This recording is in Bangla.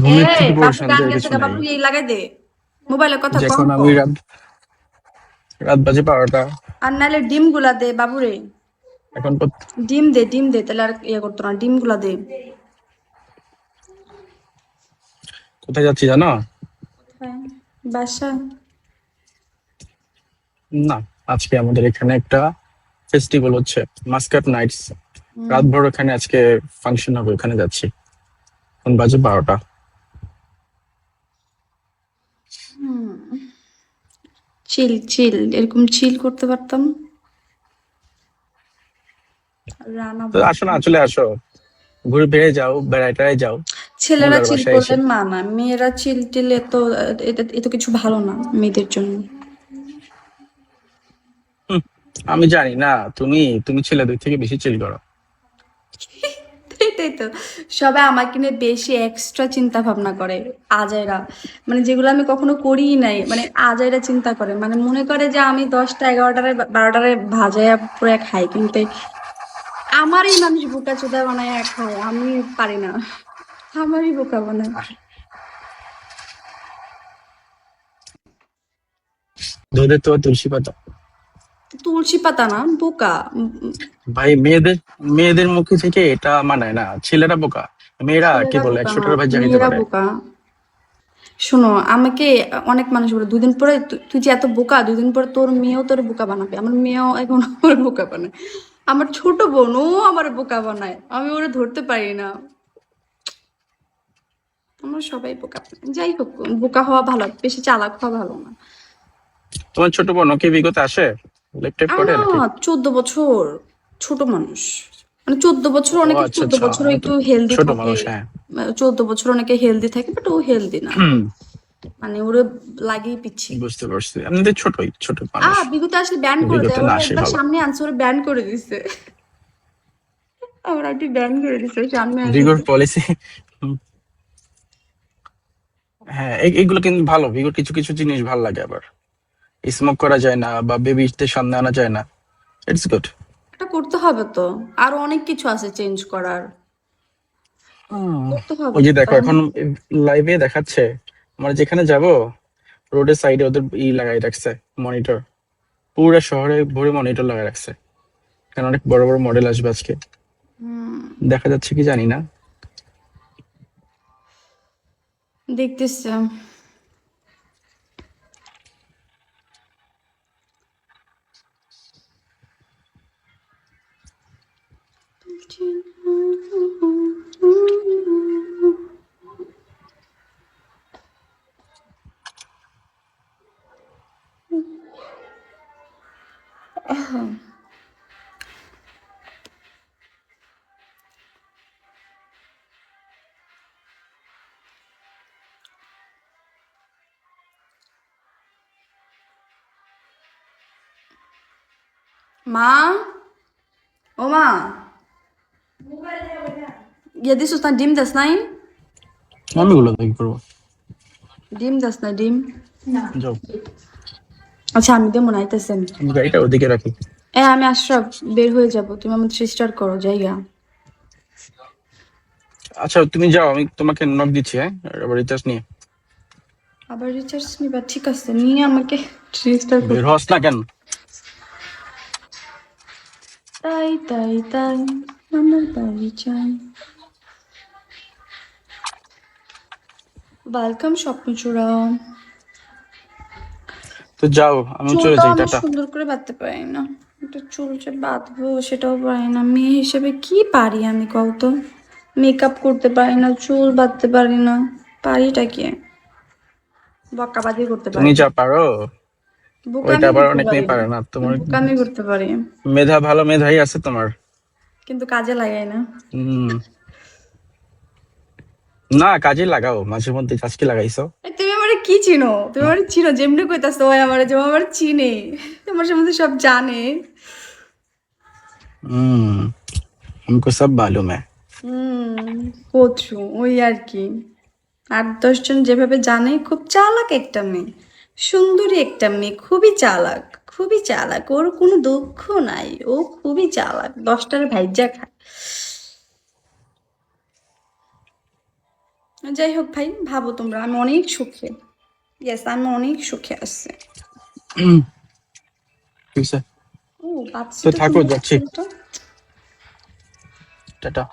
ঘুমের থেকে বাবু শান্তি আর কিছু নাই। লাগাই দে। মোবাইলে কথা কম যখন আমি রাত রাত বাজে বারোটা। আর নাহলে ডিমগুলা দে বাবুরে এখন তো ডিম দে ডিম দে তাহলে আর ইয়ে করতো না ডিমগুলা দে। কোথায় যাচ্ছি জানো? হ্যাঁ, বাসা। না আজকে আমাদের এখানে একটা ফেস্টিভ্যাল হচ্ছে মাস্কাট নাইটস রাত ভোর ওখানে আজকে ফাংশন হবে ওখানে যাচ্ছি। এখন বাজে বারোটা। চিল চিল এরকম চিল করতে পারতাম। রানা আসো না চলে আসো। ঘুরে বেড়ে যাও বেড়াইটায় যাও। ছেলেরা চিল করলে এসে। মানা মেয়েরা চিল টিল এত এটা- এ কিছু ভালো না মেয়েদের জন্য। আমি জানি না তুমি তুমি ছেলেদের থেকে বেশি চিল করো। এটাই তো। সবাই আমাকে নিয়ে বেশি এক্সট্রা চিন্তা ভাবনা করে, আজাইরা। মানে যেগুলো আমি কখনো করিই নাই মানে আজাইরা চিন্তা করে। মানে মনে করে যে আমি দশটা, এগারোটারে, বারোটারে ভাজাইয়া পুরো খাই, কিন্তু আমারই মানুষ বোকা চোদা বানায় খায়, আমি পারি না। আমারই বোকা বানায়। দুধের তো তুলসী পাতা। তুলসী পাতা না বোকা। ভাই মেয়েদের মেয়েদের মুখে থেকে এটা মানায় না। ছেলেরা বোকা। মেয়েরা কি বলে? একশো টাকা ভাই জানিতে পারে। বোকা। শোনো আমাকে অনেক মানুষ বলে দুদিন পরে তুই যে এত বোকা দুদিন পরে তোর মেয়েও তোর বোকা বানাবে। আমার মেয়েও এখন আমার বোকা বানায়। আমার ছোট বোন ও আমার বোকা বানায়। আমি ওরা ধরতে পারি না। আমরা সবাই বোকা। যাই হোক বোকা হওয়া ভালো বেশি চালাক হওয়া ভালো না। তোমার ছোট বোন কি বিগত আসে? লেপটেপ করে চোদ্দ বছর ছোট মানুষ। মানে চোদ্দ বছর অনেকে আচ্ছা, চোদ্দ আচ্ছা, বছর একটু হেলদি ছোট থাকে। হ্যাঁ। চোদ্দ বছর অনেকে হেলদি থাকে বাট ও হেলদি না। মানে ওরে লাগিয়ে পিচ্ছি। বুঝতে পারছি। আপনাদের ছোটই ছোট আ মানুষ। বিগত আসলে ব্যান করে বিগতে দেয়। একবার সামনে আনছে ওরা ব্যান করে দিছে। আমার আন্টি ব্যান করে দিছে সামনে। ভিগোর পলিসি হ্যাঁ এইগুলো কিন্তু ভালো। ভিগোর কিছু কিছু জিনিস ভালো লাগে আবার। স্মোক করা যায় না বা বেবিদের সামনে আনা যায় না। ইটস গুড এটা করতে হবে তো। আরও অনেক কিছু আছে চেঞ্জ করার। ওই যে দেখো এখন লাইভে দেখাচ্ছে আমরা যেখানে যাব রোডের সাইডে ওদের ই লাগাই রাখছে মনিটর পুরো শহরে ভরে মনিটর লাগাই রাখছে। কারণ অনেক বড় বড় মডেল আসবে আজকে। দেখা যাচ্ছে কি জানি না। দেখতেছি। 妈，我忘。দিছিস না ডিম দাস নাই আমি গুলো দেখি করব ডিম দাস না। ডিম যাও। আচ্ছা আমি দেবো না আইতেছেন গাড়িটা ওদিকে রাখি। এ আমি আশরাফ বের হয়ে যাব। তুমি আমার সিস্টার করো জায়গা। আচ্ছা তুমি যাও আমি তোমাকে নক দিচ্ছি হ্যাঁ? আবার রিচার্জ নিয়ে। আবার রিচার্জ নিবা ঠিক আছে নিয়ে আমাকে সিস্টার বের হস না কেন? তাই তাই তাই। আমার বাড়ি চাই ওয়েলকাম স্বপ্নচূড়া তো যাও আমি চলে যাই টাটা। সুন্দর করে বাঁধতে পারি না। একটা চুল যে বাঁধবো সেটাও পারি না। মেয়ে হিসেবে কি পারি আমি কত মেকআপ করতে পারি না চুল বাঁধতে পারি না। পারিটা কি? বকাবাজি করতে পারি। যা পারো ওইটা আবার পারি। না। তোমার বোকামি করতে পারি। মেধা ভালো মেধাই আছে তোমার। কিন্তু কাজে লাগাই না হুম। না কাজে লাগাও মাঝে মধ্যে আজকে লাগাইছো এই তুমি আমার কি চিনো তুমি আমার চিনো যেমনি কইতাছো ওই আমার যেমন আমার চিনে তোমার সম্বন্ধে সব জানে हम्म हमको सब मालूम है হুম কচু ওই আর কি আট দশজন যেভাবে জানে খুব চালাক একটা মেয়ে সুন্দরী একটা মেয়ে খুবই চালাক খুবই চালাক ওর কোনো দুঃখ নাই ও খুবই চালাক দশটার ভাইজা খায়। যাই হোক ভাই ভাবো তোমরা আমি অনেক সুখে। ইয়েস আমি অনেক সুখে আছি। ও বাচ্চা তো থাকো, যাচ্ছি। টাটা।